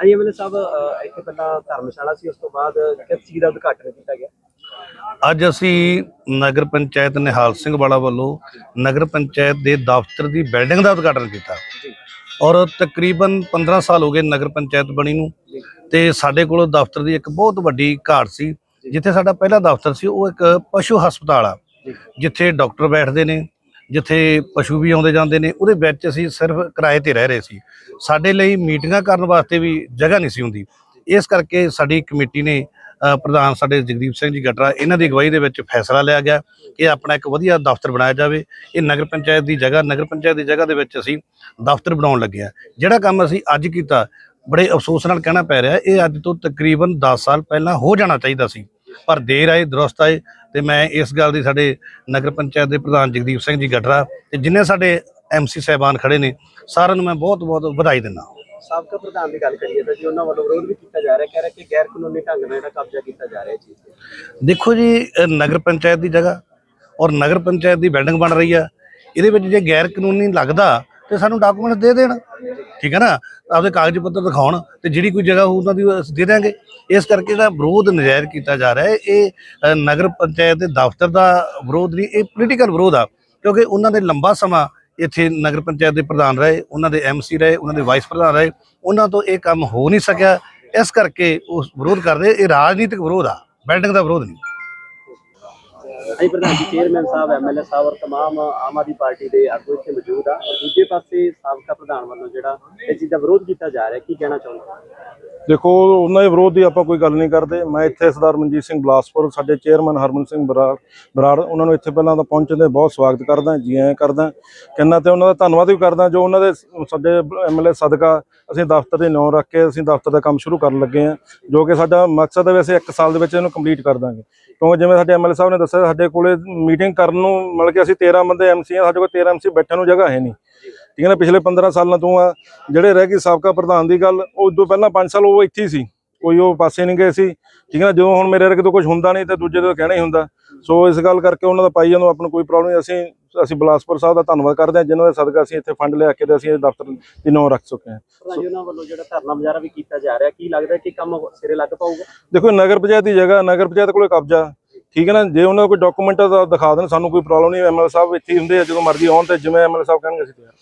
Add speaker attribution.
Speaker 1: ਹਾਂਜੀ ਐਮਐਲਏ ਸਾਹਿਬ ਅਹ, ਇੱਥੇ ਪਹਿਲਾਂ ਧਰਮਸ਼ਾਲਾ ਸੀ ਉਸ ਤੋਂ ਬਾਅਦ ਕਿਸ ਚੀਜ਼ ਦਾ ਉਦਘਾਟਨ ਕੀਤਾ ਗਿਆ?
Speaker 2: ਅੱਜ ਅਸੀਂ ਨਗਰ ਪੰਚਾਇਤ ਨਿਹਾਲ ਸਿੰਘ ਵਾਲਾ ਵੱਲੋਂ ਨਗਰ ਪੰਚਾਇਤ ਦੇ ਦਫ਼ਤਰ ਦੀ ਬਿਲਡਿੰਗ ਦਾ ਉਦਘਾਟਨ ਕੀਤਾ।
Speaker 1: ਜੀ।
Speaker 2: ਔਰ ਤਕਰੀਬਨ 15 ਸਾਲ ਹੋ ਗਏ ਨਗਰ ਪੰਚਾਇਤ ਬਣੀ ਨੂੰ
Speaker 1: ਜੀ।
Speaker 2: ਤੇ ਸਾਡੇ ਕੋਲ ਦਫ਼ਤਰ ਦੀ ਇੱਕ ਬਹੁਤ ਵੱਡੀ ਘਾਟ ਸੀ ਜਿੱਥੇ ਸਾਡਾ ਪਹਿਲਾ ਦਫ਼ਤਰ ਸੀ ਉਹ ਇੱਕ ਪਸ਼ੂ ਹਸਪਤਾਲ ਆ
Speaker 1: ਜੀ।
Speaker 2: ਜਿੱਥੇ ਡਾਕਟਰ ਬੈਠਦੇ ਨੇ ਜਿੱਥੇ ਪਸ਼ੂ ਵੀ ਆਉਂਦੇ ਜਾਂਦੇ ਨੇ, ਉਹਦੇ ਵਿੱਚ ਅਸੀਂ ਸਿਰਫ ਕਿਰਾਏ ਤੇ ਰਹਿ ਰਹੇ ਸੀ। ਸਾਡੇ ਲਈ ਮੀਟਿੰਗਾਂ ਕਰਨ ਵਾਸਤੇ ਵੀ ਜਗ੍ਹਾ ਨਹੀਂ ਸੀ ਹੁੰਦੀ। ਇਸ ਕਰਕੇ ਸਾਡੀ ਕਮੇਟੀ ਨੇ ਪ੍ਰਧਾਨ ਸਾਡੇ ਜਗਦੀਪ ਸਿੰਘ ਜੀ ਗਟਰਾ, ਇਹਨਾਂ ਦੀ ਅਗਵਾਈ ਦੇ ਵਿੱਚ ਫੈਸਲਾ ਲਿਆ ਗਿਆ ਕਿ ਆਪਣਾ ਇੱਕ ਵਧੀਆ ਦਫ਼ਤਰ ਬਣਾਇਆ ਜਾਵੇ। ਇਹ ਨਗਰ ਪੰਚਾਇਤ ਦੀ ਜਗ੍ਹਾ, ਨਗਰ ਪੰਚਾਇਤ ਦੀ ਜਗ੍ਹਾ ਦੇ ਵਿੱਚ ਅਸੀਂ ਦਫ਼ਤਰ ਬਣਾਉਣ ਲੱਗੇ ਆ ਜਿਹੜਾ ਕੰਮ ਅਸੀਂ ਅੱਜ ਕੀਤਾ, ਬੜੇ ਅਫਸੋਸ ਨਾਲ ਕਹਿਣਾ ਪੈ ਰਿਹਾ, ਇਹ ਅੱਜ ਤੋਂ ਤਕਰੀਬਨ 10 ਸਾਲ ਪਹਿਲਾਂ ਹੋ ਜਾਣਾ ਚਾਹੀਦਾ ਸੀ। ਪਰ ਦੇਰ ਆਏ ਦਰੁਸਤ ਆਏ ਤੇ ਮੈਂ ਇਸ ਗੱਲ ਦੀ ਸਾਡੇ ਨਗਰ ਪੰਚਾਇਤ ਦੇ ਪ੍ਰਧਾਨ ਜਗਦੀਪ ਸਿੰਘ ਜੀ ਗਟਰਾ ਤੇ ਜਿੰਨੇ ਸਾਡੇ ਐਮਸੀ ਸਾਹਿਬਾਨ ਖੜੇ ਨੇ ਸਾਰਿਆਂ ਨੂੰ ਮੈਂ ਬਹੁਤ ਬਹੁਤ ਵਧਾਈ ਦਿੰਦਾ
Speaker 1: ਸਾਬਕਾ ਪ੍ਰਧਾਨ ਦੀ ਗੱਲ ਕਰੀਏ ਤਾਂ ਜੀ ਉਹਨਾਂ ਵੱਲੋਂ ਵਿਰੋਧ ਵੀ ਕੀਤਾ ਜਾ ਰਿਹਾ ਕਹਿ ਰਿਹਾ ਕਿ ਗੈਰ ਕਾਨੂੰਨੀ ਢੰਗ ਨਾਲ ਜਿਹੜਾ ਕਬਜ਼ਾ ਕੀਤਾ ਜਾ ਰਿਹਾ ਤੇ।
Speaker 2: ਦੇਖੋ ਜੀ ਨਗਰ ਪੰਚਾਇਤ ਦੀ ਜਗ੍ਹਾ ਔਰ ਨਗਰ ਪੰਚਾਇਤ ਦੀ ਬਿਲਡਿੰਗ ਬਣ ਰਹੀ ਆ ਇਹਦੇ ਵਿੱਚ ਜੇ ਗੈਰ ਕਾਨੂੰਨੀ ਲੱਗਦਾ ਤੇ ਸਾਨੂੰ ਡਾਕੂਮੈਂਟ ਦੇ ਦੇਣ। ਠੀਕ ਹੈ ਨਾ? ਆਪਦੇ ਕਾਗਜ਼ ਪੱਤਰ ਦਿਖਾਉਣ ਤੇ ਜਿਹੜੀ ਕੋਈ ਜਗ੍ਹਾ ਹੋਊ ਉਹਨਾਂ ਦੀ ਅਸੀਂ ਦੇ ਦਿਆਂਗੇ। ਇਸ ਕਰਕੇ ਜਿਹੜਾ ਵਿਰੋਧ ਨਜਾਇਜ਼ ਕੀਤਾ ਜਾ ਰਿਹਾ ਹੈ, ਇਹ ਨਗਰ ਪੰਚਾਇਤ ਦੇ ਦਫ਼ਤਰ ਦਾ ਵਿਰੋਧ ਨਹੀਂ, ਇਹ ਪੋਲੀਟੀਕਲ ਵਿਰੋਧ ਆ। ਕਿਉਂਕਿ ਉਹਨਾਂ ਦੇ ਲੰਬਾ ਸਮਾਂ ਇੱਥੇ ਨਗਰ ਪੰਚਾਇਤ ਦੇ ਪ੍ਰਧਾਨ ਰਹੇ, ਉਹਨਾਂ ਦੇ ਐਮਸੀ ਰਹੇ, ਉਹਨਾਂ ਦੇ ਵਾਈਸ ਪ੍ਰਧਾਨ ਰਹੇ। ਉਹਨਾਂ ਤੋਂ ਇਹ ਕੰਮ ਹੋ ਨਹੀਂ ਸਕਿਆ। ਇਸ ਕਰਕੇ ਉਹ ਵਿਰੋਧ ਕਰਦੇ, ਇਹ ਰਾਜਨੀਤਿਕ ਵਿਰੋਧ ਆ ਬਿਲਡਿੰਗ ਦਾ ਵਿਰੋਧ ਨਹੀਂ।
Speaker 1: ਹਾਂਜੀ ਪ੍ਰਧਾਨ ਜੀ ਚੇਅਰਮੈਨ ਸਾਹਿਬ ਐਮਐਲਏ ਸਾਹਿਬ ਔਰ तमाम ਆਮ ਆਦਮੀ ਪਾਰਟੀ ਦੇ ਆਗੂ ਇੱਥੇ ਮੌਜੂਦ ਆ ਔਰ ਦੂਜੇ ਪਾਸੇ ਸਾਬਕਾ ਪ੍ਰਧਾਨ ਵੱਲੋਂ ਜਿਹੜਾ ਇਹ ਚੀਜ਼ ਦਾ ਵਿਰੋਧ ਕੀਤਾ ਜਾ ਰਿਹਾ ਕੀ ਕਹਿਣਾ ਚਾਹੁੰਦੇ
Speaker 3: ਦੇਖੋ, ਉਹਨਾਂ ਦੇ ਵਿਰੋਧ ਦੀ ਆਪਾਂ ਕੋਈ ਗੱਲ ਨਹੀਂ ਕਰਦੇ। ਮੈਂ ਇੱਥੇ ਸਰਦਾਰ ਮਨਜੀਤ ਸਿੰਘ ਬਲਾਸਪੁਰ, ਸਾਡੇ ਚੇਅਰਮੈਨ ਹਰਮਨ ਸਿੰਘ ਬਰਾੜ ਬਰਾੜ, ਉਹਨਾਂ ਨੂੰ ਇੱਥੇ ਪਹਿਲਾਂ ਤਾਂ ਪਹੁੰਚਣ ਦੇ ਬਹੁਤ ਸਵਾਗਤ ਕਰਦਾ, ਜੀ ਆਇਆਂ ਕਰਦਾ। ਕਹਿੰਦਾ ਤੇ ਉਹਨਾਂ ਦਾ ਧੰਨਵਾਦ ਵੀ ਕਰਦਾ, ਜੋ ਉਹਨਾਂ ਦੇ ਸ- ਸਾਡੇ ਐਮਐਲਏ ਸਦਕਾ ਅਸੀਂ ਦਫ਼ਤਰ ਦੇ ਨਾਂ ਰੱਖ ਕੇ ਅਸੀਂ ਦਫ਼ਤਰ ਦਾ ਕੰਮ ਸ਼ੁਰੂ ਕਰਨ ਲੱਗੇ ਹਾਂ ਜੋ ਕਿ ਸਾਡਾ ਮਕਸਦ ਹੈ ਵੈਸੇ ਇੱਕ ਸਾਲ ਦੇ ਵਿੱਚ ਇਹਨੂੰ ਕੰਪਲੀਟ ਕਰ ਦਾਂਗੇ। ਕਿਉਂਕਿ ਜਿਵੇਂ ਸਾਡੇ ਐਮਐਲਏ ਸਾਹਿਬ ਨੇ ਦੱਸਿਆ, ਸਾਡੇ ਕੋਲੇ ਮੀਟਿੰਗ ਕਰਨ ਨੂੰ ਮਤਲਬ ਕਿ ਅਸੀਂ 13 ਬੰਦੇ ਐਮਸੀ ਆ, ਸਾਡੇ ਕੋਲ 13 ਐਮਸੀ ਬੈਠਣ ਨੂੰ ਜਗ੍ਹਾ ਹੈ ਨਹੀਂ। ਠੀਕ ਹੈ ਨਾ ਪਿਛਲੇ 15 ਸਾਲਾਂ ਤੋਂ ਆ ਜਿਹੜੇ ਰਹਿ ਗਈ ਸਾਬਕਾ ਪ੍ਰਧਾਨ ਦੀ ਗੱਲ ਉਹ ਉਦੋਂ ਪਹਿਲਾਂ 5 ਸਾਲ ਉਹ ਇੱਥੇ ਹੀ ਸੀ। ਕੋਈ ਉਹ ਪਾਸੇ ਨਹੀਂ ਗਏ ਸੀ। ਠੀਕ ਹੈ ਨਾ ਜਦੋਂ ਹੁਣ ਮੇਰੇ ਵਰਗੇ ਤੋਂ ਕੁਝ ਹੁੰਦਾ ਨਹੀਂ ਤੇ ਦੂਜੇ ਤੋਂ ਕਹਿਣਾ ਹੀ ਹੁੰਦਾ। ਸੋ ਇਸ ਗੱਲ ਕਰਕੇ ਉਹਨਾਂ ਦਾ ਪਾਈ ਜਾਂਦੋਂ ਆਪਾਂ ਨੂੰ ਕੋਈ ਪ੍ਰੋਬਲਮ ਨਹੀਂ। ਅਸੀਂ ਅਸੀਂ ਬਲਾਸਪੁਰ ਸਾਹਿਬ ਦਾ ਧੰਨਵਾਦ ਕਰਦੇ ਹਾਂ ਜਿਨ੍ਹਾਂ ਦੇ ਸਦਕਾ ਅਸੀਂ ਇੱਥੇ ਫੰਡ ਲਿਆ ਕੇ ਤੇ ਅਸੀਂ ਇਹ ਦਫ਼ਤਰ ਦੀ ਨਾਂ ਰੱਖ ਚੁੱਕੇ ਹਾਂ।
Speaker 1: ਵੱਲੋਂ ਜਿਹੜਾ ਧਰਨਾ ਮੁਜ਼ਾਹਰਾ ਵੀ ਕੀਤਾ ਜਾ ਰਿਹਾ ਕੀ ਲੱਗਦਾ ਕਿ ਕੰਮ ਸਿਰੇ ਲੱਗ ਪਾਊਗਾ?
Speaker 3: ਦੇਖੋ ਨਗਰ ਪੰਚਾਇਤ ਦੀ ਜਗ੍ਹਾ ਨਗਰ ਪੰਚਾਇਤ ਕੋਲੇ ਕਬਜ਼ਾ। ਠੀਕ ਹੈ ਨਾ ਜੇ ਉਹਨਾਂ ਦਾ ਕੋਈ ਡਾਕੂਮੈਂਟ ਦਿਖਾ ਦੇਣ ਸਾਨੂੰ ਕੋਈ ਪ੍ਰੋਬਲਮ ਨਹੀਂ। ਐਮਐਲ ਸਾਹਿਬ ਇੱਥੇ ਹੁੰਦੇ ਆ ਜਦੋਂ ਮਰਜ਼ੀ ਆਉਣ ਤੇ ਜਿਵੇਂ ਐਮਐਲ ਸਾਹਿਬ ਕਹਿਣਗੇ ਅਸੀਂ ਤਿਆਰ